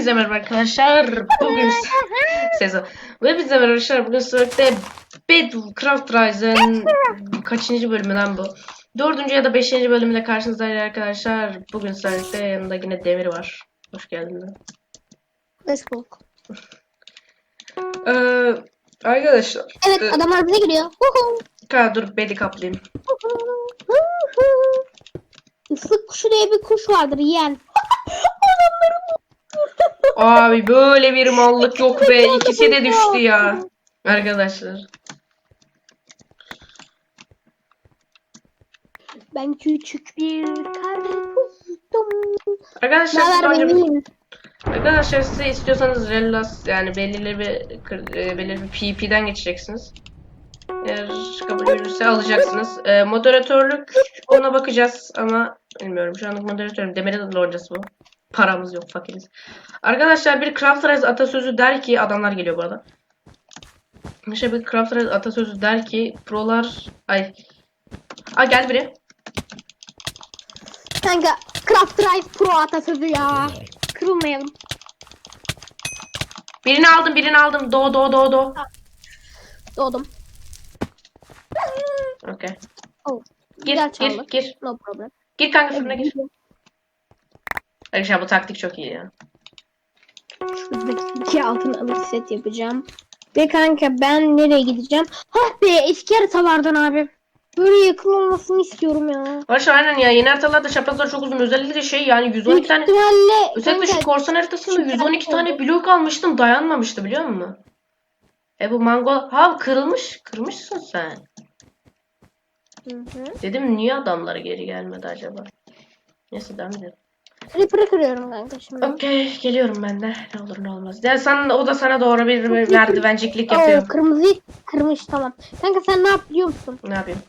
Hepinize merhaba arkadaşlar. Bugün sezon. Hepinize merhaba arkadaşlar. Bugün sınıfta Bedcraft Rise'ın kaçıncı bölümü lan bu? Dördüncü ya da beşinci bölümüyle karşınızdayız arkadaşlar. Bugün sınıfta yanında yine Demir var. Hoş geldin. lan. Facebook. Ee, arkadaşlar. Evet e, adamlar bize. Huhu. ka, dur bedi kaplayayım. Islık kuşu diye bir kuş vardır yiyen. Abi böyle bir mallık yok be. İkisi de düştü ya. Arkadaşlar. Ben küçük bir karpuzum. Arkadaşlar siz? Arkadaşlar size istiyorsanız Rellas yani belirli bir kır- e, belirli bir PvP'den geçeceksiniz. Eğer kabul görürse alacaksınız. E, moderatörlük ona bakacağız ama bilmiyorum şu anlık moderatörüm. Demir'in loncası bu. Paramız yok fakiriz. Arkadaşlar bir Crafters atasözü der ki adamlar geliyor bu arada. İşte bir Crafters atasözü der ki prolar ay Aa gel biri. Kanka Craft Drive Pro atasözü ya. Kırılmayalım. Birini aldım birini aldım. Do do do do. Doğdum. Okey. Oh. Gir gir gir. No problem. Gir kanka fırına gir. Arkadaşlar bu taktik çok iyi ya. Şuradaki iki altın alır set yapacağım. Ve kanka ben nereye gideceğim? Hah be eski haritalardan abi. Böyle yakın olmasını istiyorum ya. Barış aynen ya yeni haritalarda çaprazlar çok uzun. Özellikle şey yani 112 Büyük tane. ihtimalle Özellikle şu kanka, korsan haritasında şu 112 tane tane blok almıştım dayanmamıştı biliyor musun? E bu mango ha kırılmış. Kırmışsın sen. Hı hı. Dedim niye adamları geri gelmedi acaba? Neyse devam edelim. Creeper'ı kırıyorum kanka şimdi. Okey geliyorum ben de. Ne olur ne olmaz. Ya sen o da sana doğru bir merdivenciklik yapıyor. Oo, kırmızıyı kırmış tamam. Kanka sen ne yap biliyor musun? Ne yapayım?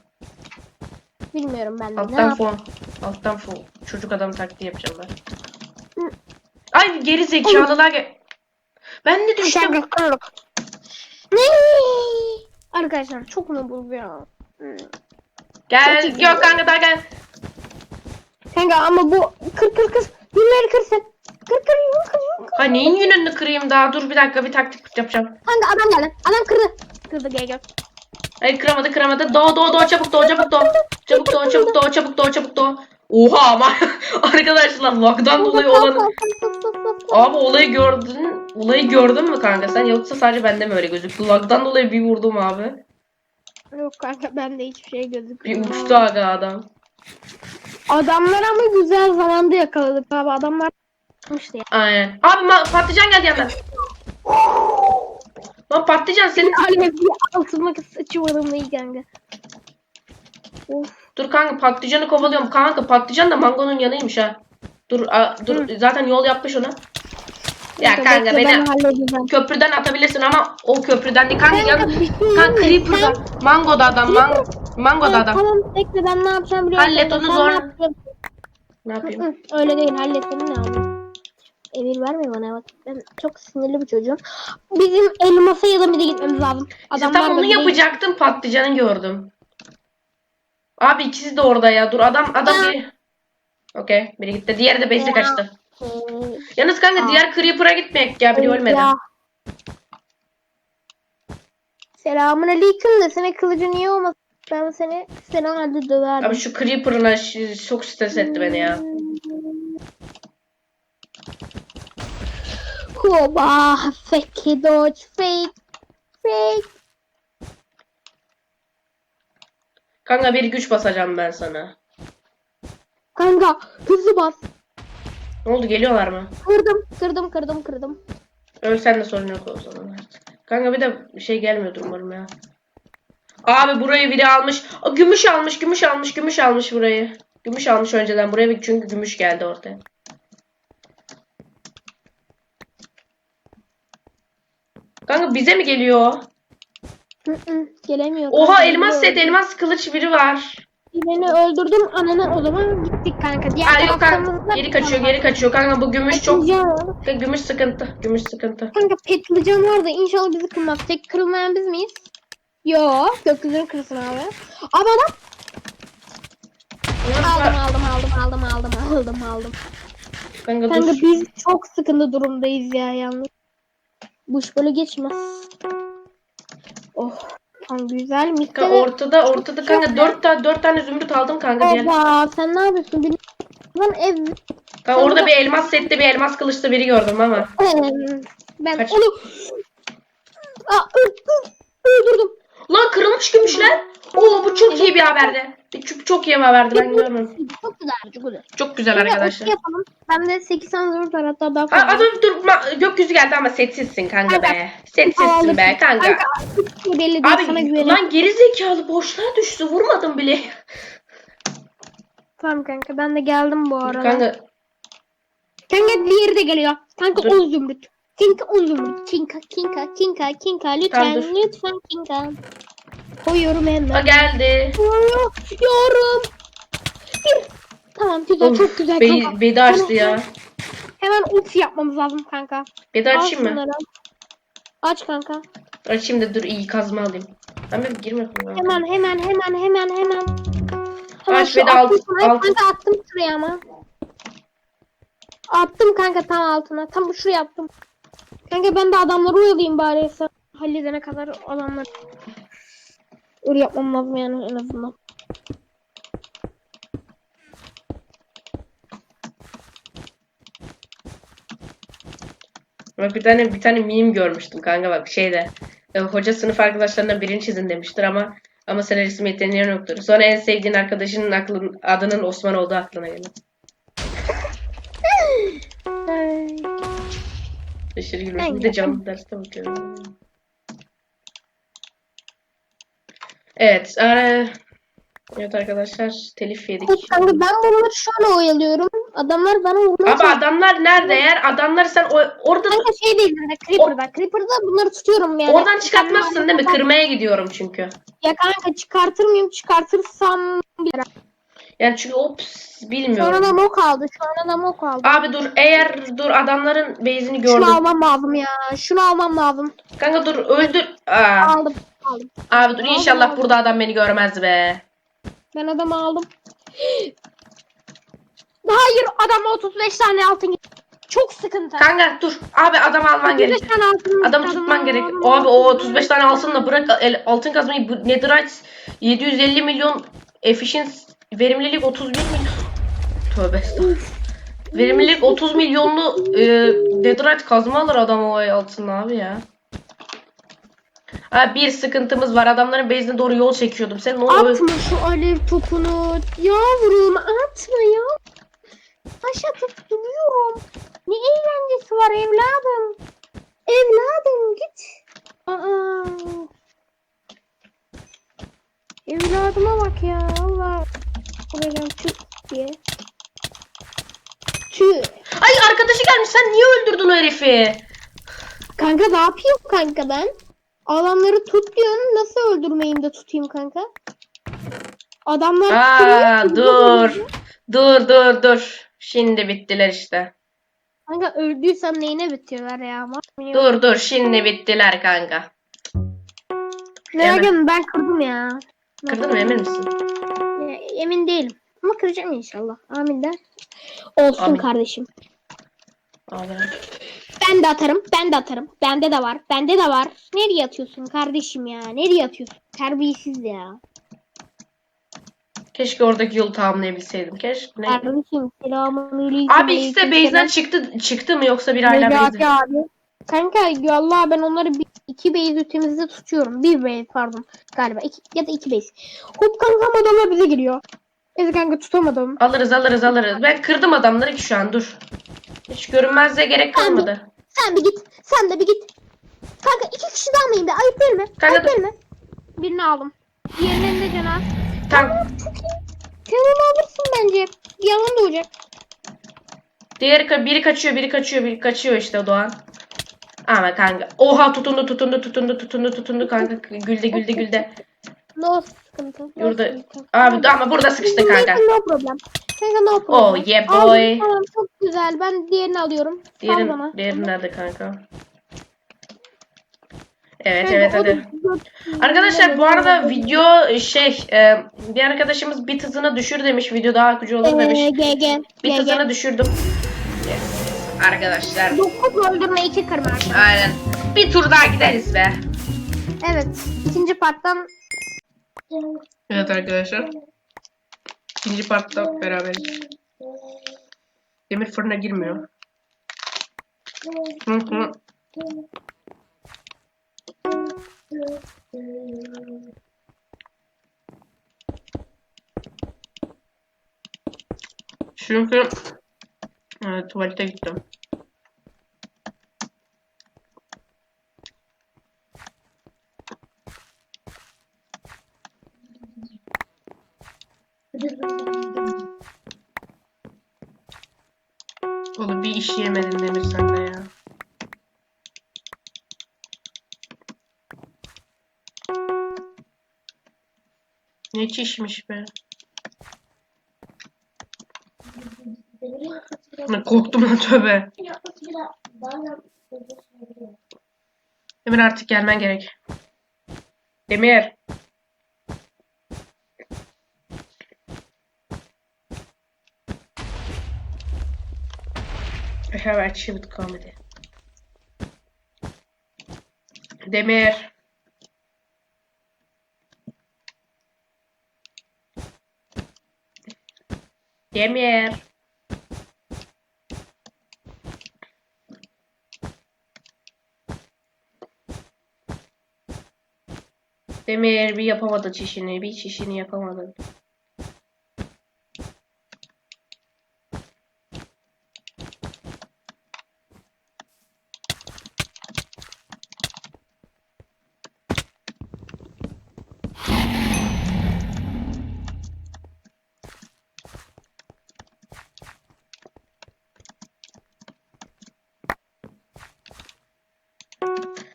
Bilmiyorum ben de. ne Alttan yap? fon. Alttan fon. Çocuk adam taktiği yapacağım ben. Hı. Ay geri zekalılar gel. Ben de düştüm. Kanka kırlık. Ne? Arkadaşlar çok mu bu ya? Gel. Çok iyi. Yok kanka daha gel. Kanka ama bu kır kır kır. Günleri kırsın. Kır kır yürü kır yürü kır. Ha neyin yönünü kırayım daha? Dur bir dakika bir taktik yapacağım. Kanka adam geldi. Adam kırdı. Kırdı gel gel. Ay kıramadı kıramadı. Doğ doğ doğ çabuk doğ çabuk doğ. Çabuk doğ çabuk doğ çabuk doğ çabuk doğ. Oha ama arkadaşlar lagdan dolayı olan Abi olayı gördün. Olayı gördün mü kanka sen yoksa sadece bende mi öyle gözüktü? Lagdan dolayı bir vurdum abi. Yok kanka bende hiçbir şey Bir gözükmüyor. uçtu aga adam. Adamlar ama güzel zamanda yakaladık abi. Adamlar yapmıştı ya. Aynen. Abi ma- patlıcan geldi yandan. Lan patlıcan senin... Alev bir altıma sıçıyorum değil kanka. Of. Dur kanka patlıcanı kovalıyorum. Kanka patlıcan da mangonun yanıymış ha. Dur a- dur zaten yol yapmış ona. Ya Kanka, kanka bekle, beni ben halledeceğim. köprüden atabilirsin ama o köprüden değil. Kanka yan... bir şey Kanka? Creeper'da. Mango'da adam. Man Mango'da Sen- adam. Tamam bekle ben ne yapacağım biliyor musun? Hallet Sen onu ne zor-? Ne yapayım? Hı, Öyle değil halletmeni ne alayım? Emir verme bana bak. Ben çok sinirli bir çocuğum. Bizim elmasa ya da bir de gitmemiz lazım. İşte tam da onu bir de- yapacaktım patlıcanı gördüm. Abi ikisi de orada ya. Dur adam adam Ha. biri. Okey biri gitti. Diğeri de base'e Ya. kaçtı. Ee, Yalnız kanka Aa. diğer Creeper'a gitmek ya biri ölmedi. ya. Selamun aleyküm de senin kılıcın niye olmasın? Ben seni seni halde döverdim. Abi şu Creeper'ına ş- çok stres etti beni ya. Hoba, fake dodge, fake, fake. Kanka bir güç basacağım ben sana. Kanka hızlı bas. Ne oldu geliyorlar mı? Kırdım, kırdım, kırdım, kırdım. Ölsen de sorun yok o zaman artık. Kanka bir de bir şey gelmiyordur umarım ya. Abi burayı biri almış. Aa, gümüş almış, gümüş almış, gümüş almış burayı. Gümüş almış önceden buraya çünkü gümüş geldi ortaya. Kanka bize mi geliyor? Hı hı, Gelemiyor. Oha kanka, elmas set, elmas kılıç biri var. Birini öldürdüm ananı o zaman gittik kanka. Diğer Aa yok kanka. Geri kaçıyor, geri kaçıyor. Kanka bu gümüş çok... Var. Kanka Gümüş sıkıntı, gümüş sıkıntı. Kanka petlıcan var da inşallah bizi kırmaz. Tek kırılmayan biz miyiz? Yo gökyüzünü kırsın abi. Abi adam aldım aldım aldım aldım aldım aldım aldım. Kanka, Kanka dur. biz çok sıkıntı durumdayız ya yalnız. Bu iş böyle geçmez. Oh. Tam güzel. Mitte Kanka ortada ortada kanka dört tane dört tane zümrüt aldım kanka diğer. Oha sen ne yapıyorsun? Benim Lan ev... Kanka orada bir elmas sette bir elmas kılıçlı biri gördüm ama. Ben Kaç- onu... Aa, öldürdüm. Lan kırılmış gümüşler. Oo bu çok iyi bir haberdi. Çok, çok iyi bir haberdi ben görmüyorum. Çok güzel, çok güzel. Çok güzel Şimdi arkadaşlar. yapalım. Ben de 80 zor var hatta daha Ha, fazla. adam dur ma- gökyüzü geldi ama setsizsin kanka be. Setsizsin be kanka. Kanka belli değil sana Abi güvenim. lan geri zekalı boşluğa düştü vurmadım bile. Tamam kanka ben de geldim bu arada. Kanka Kanka diğeri de geliyor. Kanka Dur. 10 zümrüt. Kinka 10 zümrüt. Kinka kinka kinka kinka lütfen Tamam, dur. lütfen kinka. Koyuyorum hemen. geldi. Koyuyorum. Bir. Tamam güzel Of, çok güzel Be kanka. bedi açtı ya. Hemen ulti yapmamız lazım kanka. Bedi Al açayım mı? şunları. Aç kanka. Açayım da dur iyi kazma alayım. Ben bir girmedim. ben. Hemen hemen hemen hemen hemen. Hemen Aç şu bir de attım alt- şuraya. alt- Kanka attım şuraya ama. Attım kanka tam altına. Tam şuraya attım. Kanka ben de adamları oyalayayım bari. Sen halledene kadar adamları. Öyle yapmam lazım yani en azından. Bak bir tane bir tane meme görmüştüm kanka bak şeyde. e, Hoca sınıf arkadaşlarına birini çizin demiştir ama ama sen resim yoktur. Sonra en sevdiğin arkadaşının aklın, adının Osman olduğu aklına gelir. Aşırı gülmüştüm. Bir de canlı derste bakıyorum. Evet. e, evet arkadaşlar telif yedik. Kanka ben bunları şöyle oyalıyorum. Adamlar bana vurmaya Abi adamlar nerede eğer adamlar sen o, orada Kanka şey değil de Creeper'da. Creeper'da bunları tutuyorum yani. oradan çıkartmazsın değil mi? Kırmaya gidiyorum çünkü. Ya kanka çıkartır mıyım? Çıkartırsam bilir. Yani çünkü ops bilmiyorum. Sonra da mok aldı. Sonra da mok aldı. Abi dur eğer dur adamların base'ini gördüm. Şunu almam lazım ya. Şunu almam lazım. Kanka dur öldür. Aa, Aldım. Aldım. abi dur Aldım, inşallah aldım. burada adam beni görmez be. Ben adamı aldım. Hayır adama 35 tane altın. Çok sıkıntı. Kanka dur. Abi adam alman 35 gerek. Adamı tutman gerek. Abi o 35 tane altınla bırak el- altın kazmayı. Netherite 750 milyon efficiency verimlilik 31 milyon. Tövbe estağfurullah. Verimlilik 30 milyonlu e, Netherite kazma alır adam o ay abi ya. Abi bir sıkıntımız var. Adamların base'ine doğru yol çekiyordum. Sen ne oluyor? Atma şu alev topunu. Yavrum atma ya. Taş atıp duruyorum. Ne eğlencesi var evladım. Evladım git. Aa. Evladıma bak ya. Allah. Vuracağım tüh diye. Tüh. Ay arkadaşı gelmiş. Sen niye öldürdün o herifi? Kanka ne yapayım kanka ben? Adamları tut diyorsun. Nasıl öldürmeyeyim de tutayım kanka? Adamlar Aa tutuyor, dur. Dur dur dur. Şimdi bittiler işte. Kanka öldüysem neyine bitiyorlar ya? Dur. Dur dur şimdi bittiler kanka. Merak etme ben kırdım ya. Kırdın mı emin misin? Emin değilim. Ama kıracağım inşallah. Amin de. Olsun Amin. kardeşim. Abi. Ben de atarım. Ben de atarım. Bende de var. Bende de var. Nereye atıyorsun kardeşim ya? Nereye atıyorsun? Terbiyesiz ya. Keşke oradaki yolu tamamlayabilseydim. Keşke. Ne? Kardeşim selamünaleyküm. Abi ikisi de base'den çıktı çıktı mı yoksa bir hala Necati base'de? abi. Kanka vallahi ben onları bir, iki base ütemizde tutuyorum. Bir base pardon galiba. iki, ya da iki base. Hop kanka adamlar bize geliyor. Neyse kanka tutamadım. Alırız alırız alırız. Ben kırdım adamları ki şu an dur. Hiç görünmezliğe gerek kalmadı. Sen bir git. Sen de bir git. Kanka iki kişi daha mıyım be? Ayıp değil mi? Kanka Ayıp dur. değil mi? Birini aldım. Diğerinin de cana. Tamam. Sen onu alırsın bence. Yalan da olacak. Diğeri ka- biri kaçıyor biri kaçıyor biri kaçıyor işte Doğan. Ama kanka. Oha tutundu tutundu tutundu tutundu tutundu kanka. Gülde gülde gülde. No sıkıntı. No Yurda. sıkıntı. Abi ama burada sıkıştı kanka. No problem. Kanka no problem. Oh yeah boy. Tamam çok güzel. Ben diğerini alıyorum. Diğerin, diğerin nerede kanka? Evet Kanka, evet hadi. Arkadaşlar bu arada video şey e, bir arkadaşımız bit hızını düşür demiş video daha akıcı olur demiş. Ee, GG. Bit hızını düşürdüm. Arkadaşlar. 9 öldürme 2 kırma. Aynen. Bir tur daha gideriz be. Evet. ikinci parttan Evet arkadaşlar. İkinci partta beraberiz. Demir fırına girmiyor. Hı hı. Çünkü evet, tuvalete gittim. Oğlum bir iş yemedin Demir sen de ya. Ne çişmiş be. Korktum lan tövbe. Demir artık gelmen gerek. Demir. I have achieved comedy. Demir. Demir. Demir bir yapamadı çişini, bir çişini yapamadı.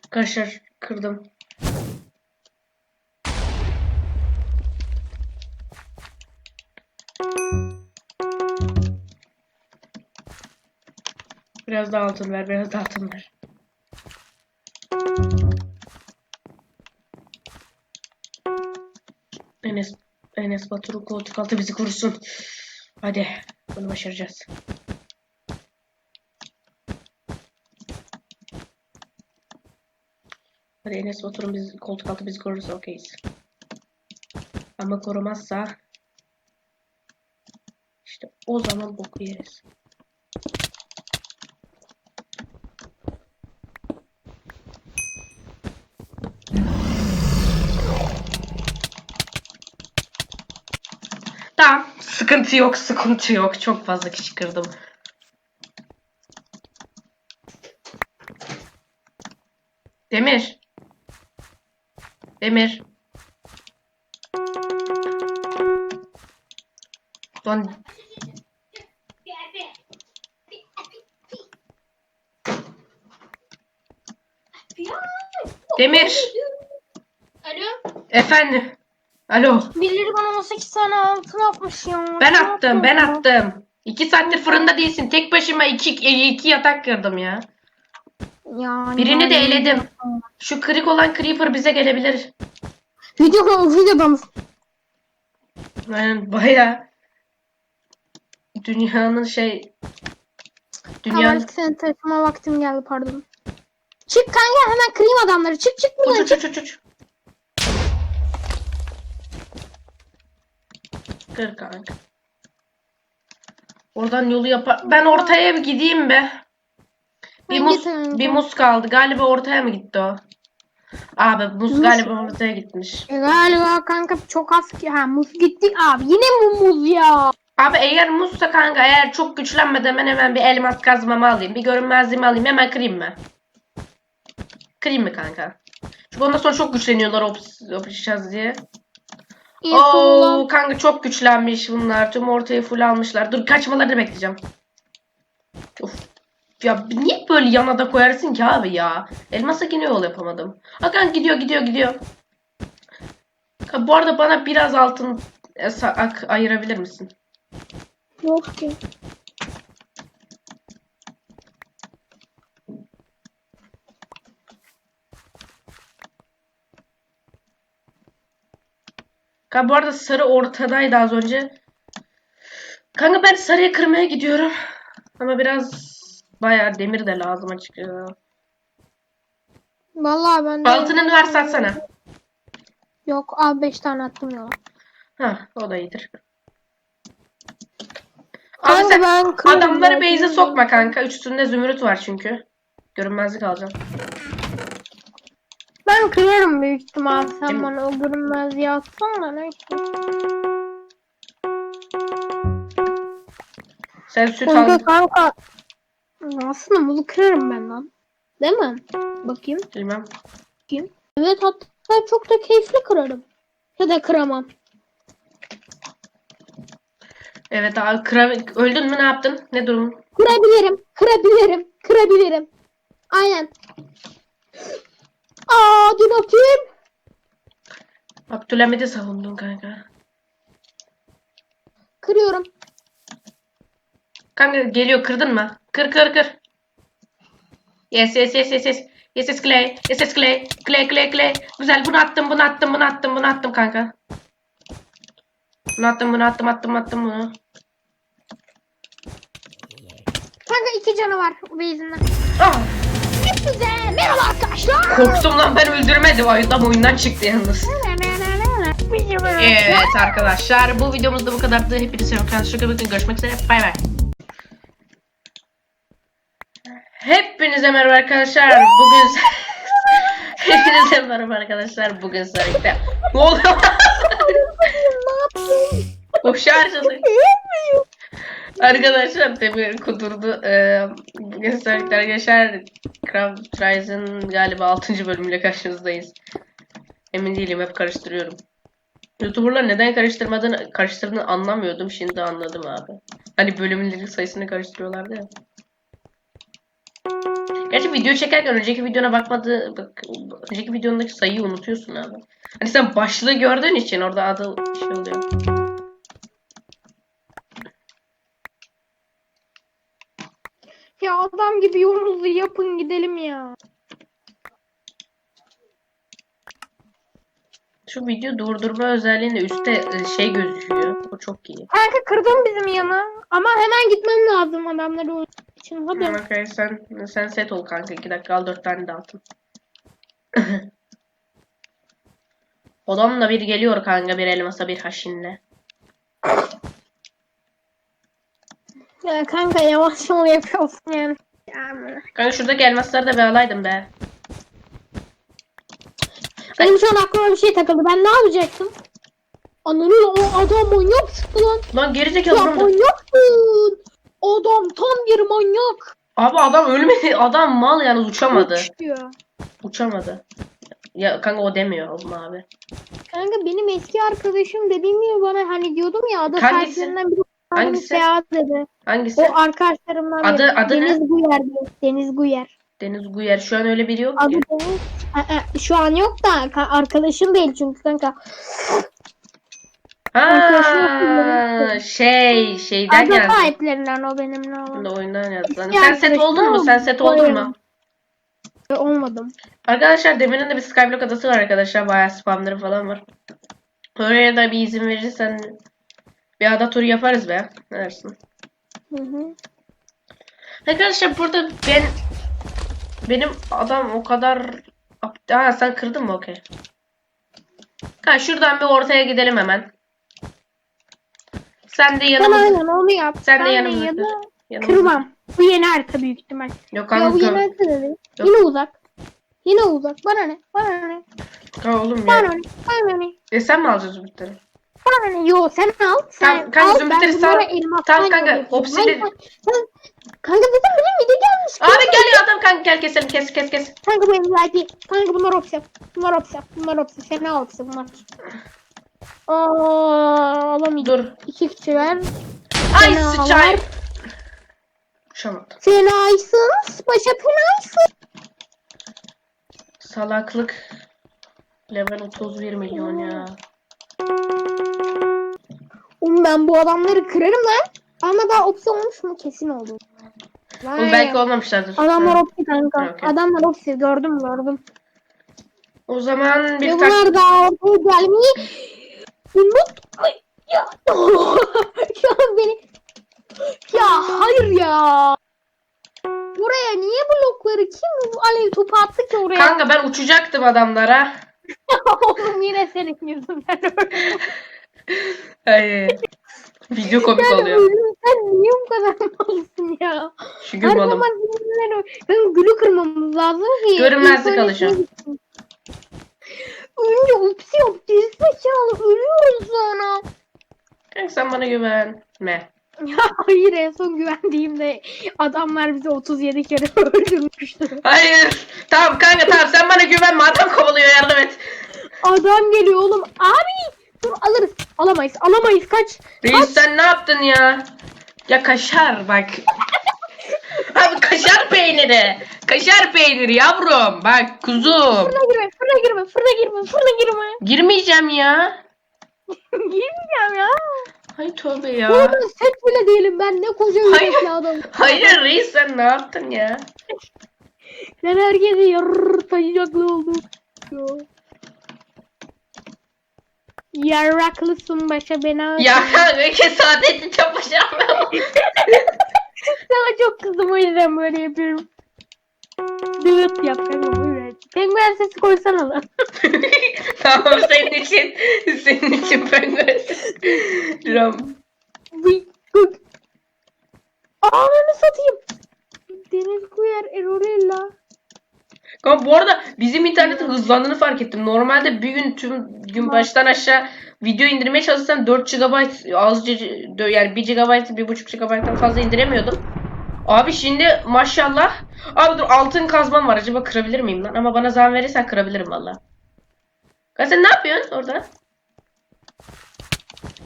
Arkadaşlar kırdım. Biraz daha altın ver, biraz daha altın ver. Enes, Enes Batur'un koltuk altı bizi korusun. Hadi, bunu başaracağız. Hadi Enes Batur'un biz, koltuk altı bizi korursa okeyiz. Ama korumazsa işte o zaman boku yeriz. Tamam. Sıkıntı yok, sıkıntı yok. Çok fazla kişi kırdım. Demir. Demir. Lan Demir. Alo. Efendim. Alo. Birileri bana 18 tane altın atmış ya. Ben Ne attım, ben yapıyorum? attım. İki saattir fırında değilsin. Tek başıma iki, iki yatak kırdım ya. Yani Birini de yani- eledim. Şu kırık olan Creeper bize gelebilir. Video videoda mısın? Aynen baya dünyanın şey Tamam dünyanın artık senin telefona vaktim geldi pardon. Çık kanka hemen kırayım adamları. Çık çık buradan uç çık. uç uç uç. Kır kanka. Oradan yolu yapar. Ben ortaya bir gideyim be. Bir muz, bir muz kaldı. Galiba ortaya mı gitti o? Abi muz Muz- galiba ortaya gitmiş. E, galiba kanka çok az ki. Ha muz gitti abi. Yine mi muz ya? Abi eğer muzsa kanka eğer çok güçlenmeden ben hemen bir elmas kazmamı alayım. Bir görünmezliğimi alayım. Hemen kırayım mı? Kırayım mı kanka? Çünkü ondan sonra çok güçleniyorlar yapışacağız diye. İyi Oo kanka çok güçlenmiş bunlar. Tüm ortayı full almışlar. Dur kaçmalarını bekleyeceğim. Of. Ya niye böyle yana da koyarsın ki abi ya? Elmasa yine yol yapamadım. Ha kanka gidiyor gidiyor gidiyor. Ha, bu arada bana biraz altın e, sa- ak- ayırabilir misin? Yok ki. Kanka bu arada sarı ortadaydı az önce. Kanka ben sarıya kırmaya gidiyorum. Ama biraz bayağı demir de lazım açıkçası. Vallahi ben de... Altının var satsana. Yok abi 5 tane attım ya. Hah o da iyidir. Abi sen adamları base'e sokma kanka. Üstünde zümrüt var çünkü. Görünmezlik alacağım. Ben kırarım büyük ihtimal. Sen Emin- bana o görünmezliği atsan da neyse. Sen süt Kanka al. kanka. Aslında bunu kırarım ben lan. Değil mi? Bakayım. Bilmem. Bakayım. Evet hatta çok da keyifli kırarım. Ya da kıramam. Evet abi kıra... öldün mü ne yaptın? Ne durum? Kırabilirim. Kırabilirim. Kırabilirim. Aynen. Aa dur bakayım. Abdülhamid'i savundun kanka. Kırıyorum. Kanka geliyor kırdın mı? Kır kır kır. Yes yes yes yes yes. Yes yes clay. Yes yes clay. Clay clay clay. Güzel bunu attım bunu attım bunu attım bunu attım kanka. Bunu attım bunu attım attım attım bunu. Kanka iki canı var base'inden. Ah! Hepinize merhaba arkadaşlar. Korktum lan ben öldürmedim. Adam oyundan çıktı yalnız. Evet arkadaşlar bu videomuz da bu kadardı. Hepinize çok iyi bakın. Görüşmek üzere. Bay bay. Hepinize merhaba arkadaşlar. Bugün Hepinize merhaba arkadaşlar. Bugün Sarık'ta. Ne oldu? o şarjını. Arkadaşlar demir kudurdu. Ee, Sarık'ta arkadaşlar Craft Rise'ın galiba 6. bölümüyle karşınızdayız. Emin değilim hep karıştırıyorum. YouTuber'lar neden karıştırmadığını karıştırdığını anlamıyordum. Şimdi anladım abi. Hani bölümlerin sayısını karıştırıyorlardı ya. Gerçi video çekerken önceki videona bakmadı bak önceki videondaki sayıyı unutuyorsun abi. Hani sen başlığı gördüğün için orada adı şey oluyor. Ya adam gibi yolunuzu yapın gidelim ya. Şu video durdurma özelliğinde üstte e, şey gözüküyor. O çok iyi. Kanka kırdım bizim yana. Ama hemen gitmem lazım adamları için. Hadi. Okay, sen sen set ol kanka. 2 dakika al 4 tane de altın. Odamla bir geliyor kanka bir elmasa bir haşinle. Ya kanka yavaş yol yapıyorsun yani. Kanka şuradaki elmasları da bir alaydım be. Benim şu an aklıma bir şey takıldı. Ben ne yapacaktım? Ananı o adam manyak çıktı lan. Lan geri Ya zekalı lan. manyaksın. Adam tam bir manyak. Abi adam ölmedi. Adam mal yani uçamadı. Uçuyor. Uçamadı. Ya kanka o demiyor oğlum abi. Kanka benim eski arkadaşım dediğim gibi bana hani diyordum ya ada Hangisi? sahiplerinden biri Hangisi? seyahat dedi. Hangisi? O arkadaşlarımdan Adı- biri. adı ne? Deniz Guyer diyor. Deniz Guyer. Deniz Guyer. Şu an öyle biri yok Adı ki. Deniz. Şu an yok da ka- arkadaşım değil çünkü kanka. Ha, şey şeyden Ada geldi. sahiplerinden o benimle olan. Oyundan yazdı. Sen set oldun mu? Sen set oldun mu? Olmadım. Arkadaşlar Demir'in de bir Skyblock adası var arkadaşlar. Bayağı spamları falan var. Oraya da bir izin verirsen bir ada turu yaparız be. Ne dersin? Hı hı. Arkadaşlar burada ben benim adam o kadar ha sen kırdın mı okey. Ha şuradan bir ortaya gidelim hemen. Sen de Sen yanımıza aynen onu yap. Sen de Ben yanımıza ya kırmam. Bu yeni harita büyük ihtimal. Yok Ya bu yeni harita değil. Yine uzak. Yine uzak. Bana ne? Bana ne? Ha, oğlum Bana ya. ne? Bana ne? E sen mi alacaksın zümrütleri? Bana ne? Yo sen al. Sen kanka, al. ben bunlara sal. elmas Tamam, kanka, sen- Kanka dedim benim video gelmiş. Abi geliyor adam kanka gel keselim kes kes kes. Kanka benim VIP. Kanka bunlar opsiyon. Bunlar opsiyon. Bunlar opsiyon. Fena opsiyon bunlar. Aa, alamayacağım. Dur. İki kişi ver. Ay sıçay. Uçamadım. Fenaysın. Başa fenaysın. Salaklık. Level 31 milyon ya. Oğlum ben bu adamları kırarım lan. Ama daha opsiyon olmuş mu? Kesin oldu. Vay. Oğlum belki olmamışlardır. Adamlar opsi kanka. Ha, okey. Adamlar opsi gördüm gördüm. O zaman bir tak... bunlar daha ortaya gelmeyi umut. Ya. An beni. Ya hayır ya. oraya? Niye blokları? Kim alev topu attı ki oraya? Kanka ben uçacaktım adamlara. Oğlum yine senin yüzünden öldüm. Hayır. Video komik Yani oluyor. sen niye bu kadar malsın ya? Çünkü Her malım. zaman öl- Ben gülü kırmamız lazım ki. Görünmezlik alacağım. Önce upsi yap. Gerizekalı ölüyoruz sonra. Kanka sen bana güvenme. Ya hayır en son güvendiğimde adamlar bizi 37 kere öldürmüştü. Hayır. Tamam kanka tamam sen bana güvenme. Adam kovalıyor yardım et. Adam geliyor oğlum. Abi dur alırız. Alamayız. Alamayız kaç. Reis sen ne yaptın ya? Ya kaşar bak. Abi kaşar peyniri. Kaşar peyniri yavrum. Bak kuzum. Fırına girme, fırına girme, fırına girme, fırına girme. Girmeyeceğim ya. Girmeyeceğim ya. Ay tövbe ya. arada set bile değilim ben ne koca yürekli adamım. Hayır reis sen ne yaptın ya? Ben herkese yarrrr taşıyacaklı oldum. Yo. Yarraklısın başa bela. Ya kanka saadeti çapacağım ben. Sana çok kızdım o yüzden böyle yapıyorum. Dıvıt yap kanka buyur. Penguen sesi koysana lan. tamam senin için senin için penguen. Ram. Vıy, gık. Ananı satayım. Deniz Kuyer Erorella. Ama bu arada bizim internetin hızlandığını fark ettim. Normalde bir gün tüm gün baştan aşağı video indirmeye çalışsam 4 GB azıcı yani 1 GB 1.5 GB'dan fazla indiremiyordum. Abi şimdi maşallah. Abi dur altın kazmam var. Acaba kırabilir miyim lan? Ama bana zaman verirsen kırabilirim valla. Kanka sen ne yapıyorsun orada?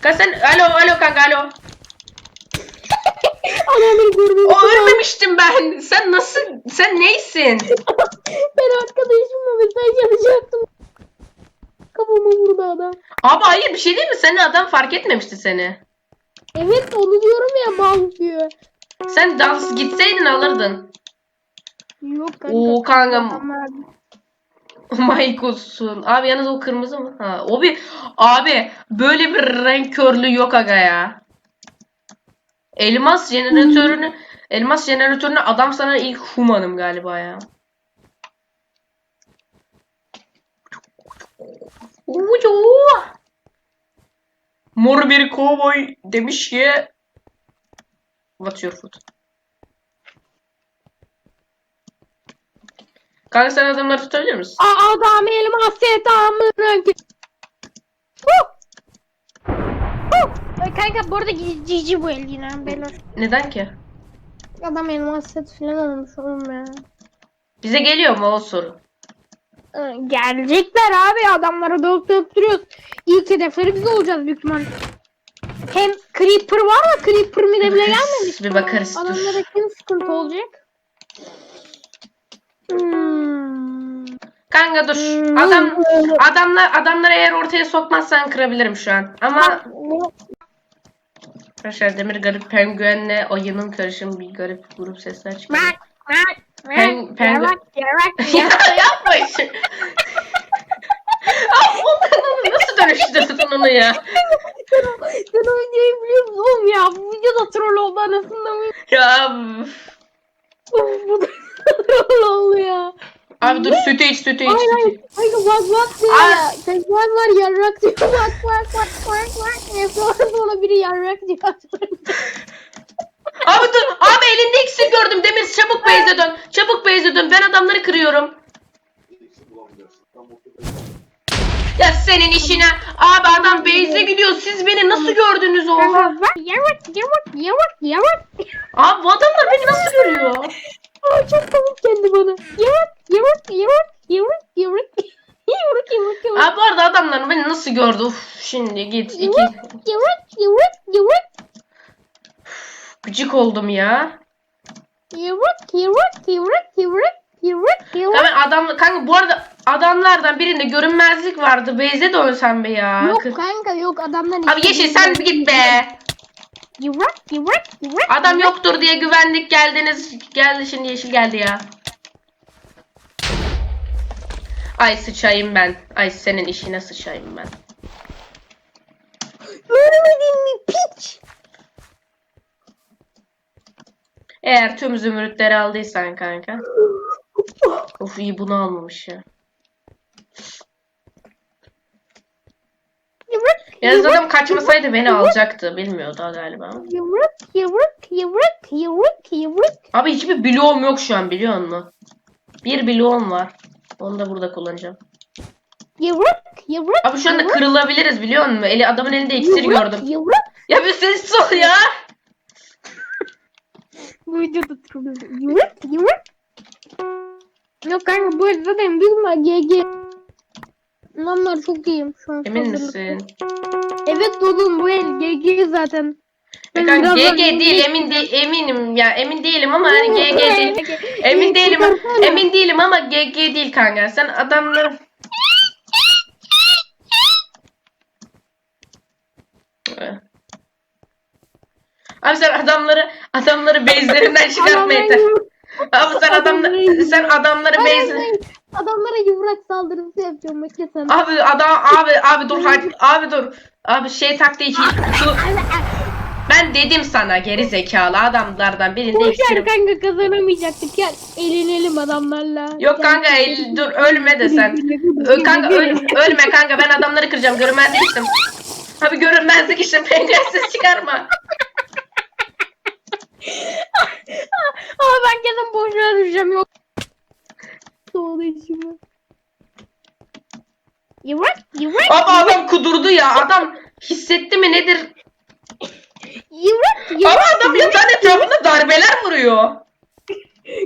Kanka sen alo alo kanka alo. Ananı gördüm. O ölmemiştim ben. Sen nasıl sen neysin? ben arkadaşımla mesaj yapacaktım. Kafama vurdu adam. Abi hayır bir şey değil mi? Seni adam fark etmemişti seni. Evet onu diyorum ya mal diyor. Sen dans gitseydin alırdın. Yok kanka. Oo kanka. Maykus'un. Abi yalnız o kırmızı mı? Ha, o bir abi böyle bir renk körlüğü yok aga ya. Elmas jeneratörünü elmas jeneratörünü adam sana ilk humanım galiba ya. Mor bir kovboy demiş ki What's your food? Kanka sen adamları tutabilir misin? Aa, Adam elmas set amına ki- Huh! Huh! Ay Kanka bu arada cici bu el yine beyler. Neden ki? Adam elmas set falan olmuş oğlum ya. Bize geliyor mu o soru? Ee, Gelecekler abi adamlara dök döktürüyoruz. İlk hedefleri biz olacağız büyük ihtimal. Hem Creeper var ya Creeper mi de bile gelmemiş. Bir bakarız dur. Adamlara kim sıkıntı olacak? Hmm. Kanka dur. Hmm. Adam adamlar adamları eğer ortaya sokmazsan kırabilirim şu an. Ama arkadaşlar Demir garip penguenle ayının karışım bir garip grup sesler çıkıyor. Pen- penguen- yapma işi. Abi onu nasıl dönüştürdün onu ya? Sen o- sen o videoyu biliyor musun oğlum ya? Bu videoda troll oldu anasında mı? Ya Bu da troll oldu ya. abi dur sütü iç sütü iç Hayır sütü. hayır. Hayır bak bak diyor Ay. ya. Penguen var yarrak diyor. Bak bak bak bak bak. Ne sonra sonra biri yarrak diyor. Abi dur. Abi elinde iksir gördüm. Demir çabuk base'e dön. Çabuk base'e dön. Ben adamları kırıyorum. Ya senin işine. Abi adam base'e gidiyor. Siz beni nasıl gördünüz oha? Bak yarrak yarrak yarrak yarrak. Abi bu adamlar beni nasıl görüyor? Aa çok komik geldi bana. Yarrak yarrak yarrak yarrak yarrak. Yarrak yarrak yarrak. Abi bu arada adamlar beni nasıl gördü? Uf, şimdi git. iki. Yarrak yarrak yarrak yarrak. Gıcık oldum ya. Yarrak yarrak yarrak yarrak yarrak yarrak. Tabii adam kanka bu arada adamlardan birinde görünmezlik vardı. Base'e dönsem be ya. Yok kanka yok adamlar Abi Yeşil sen bir git be. Yarrak yarrak yarrak. Adam yoktur diye güvenlik geldiniz. Geldi şimdi yeşil geldi ya. Ay sıçayım ben. Ay senin işine sıçayım ben. Görmedin mi piç? Eğer tüm zümrütleri aldıysan kanka. Of iyi bunu almamış ya. Yıvrık, Yalnız adam kaçmasaydı beni alacaktı. Bilmiyordu galiba. yıvrık, yıvrık, yıvrık, yıvrık, yıvrık. Abi hiçbir bloğum yok şu an biliyor musun? Bir bloğum var. Onu da burada kullanacağım. Yıvrık, yıvrık. Abi şu anda yıvrık, kırılabiliriz biliyor musun? Eli adamın elinde iksir yıvrık, gördüm. Yıvrık. Ya bir sessiz ol ya. Bu videoda. Yıvrık, yıvrık. Yok kanka bu zaten ihtimal GG. Adamlar çok iyiyim şu an. Emin misin? Evet oğlum bu el GG zaten. Ya Ben kanka GG değil emin değil eminim ya emin değilim ama hani GG değil. Emin değilim emin değilim ama GG değil kanka. Sen adamları Abi sen adamları adamları bezlerinden Adamlar yumruk- Abi sen adamları sen adamları bez Adamlara yumrak saldırısı yapıyorum sen. Abi adam abi abi dur hadi abi dur. Abi şey taktiği şu ben dedim sana geri zekalı adamlardan birinde Boşver kanka kazanamayacaktık ya. Eğlenelim adamlarla. Yok kanka el, dur ölme de sen. Ö, kanka öl- ölme kanka ben adamları kıracağım görünmezlik işim. Abi görünmezlik işim penceresiz çıkarma. Ama ben kesin boşuna düşeceğim yok. Doğru içime. Yıvrak yıvrak Abi adam kudurdu ya adam hissetti mi nedir? yıvrak Ama yıvrak. adam yatağın etrafında darbeler vuruyor.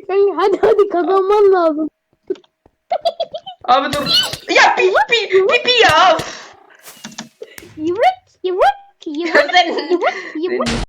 Kanka hadi hadi kazanman lazım. Abi dur. Ya pi pi pi pi ya. Yıvrak yıvrak Sen yıvrak yıvrak.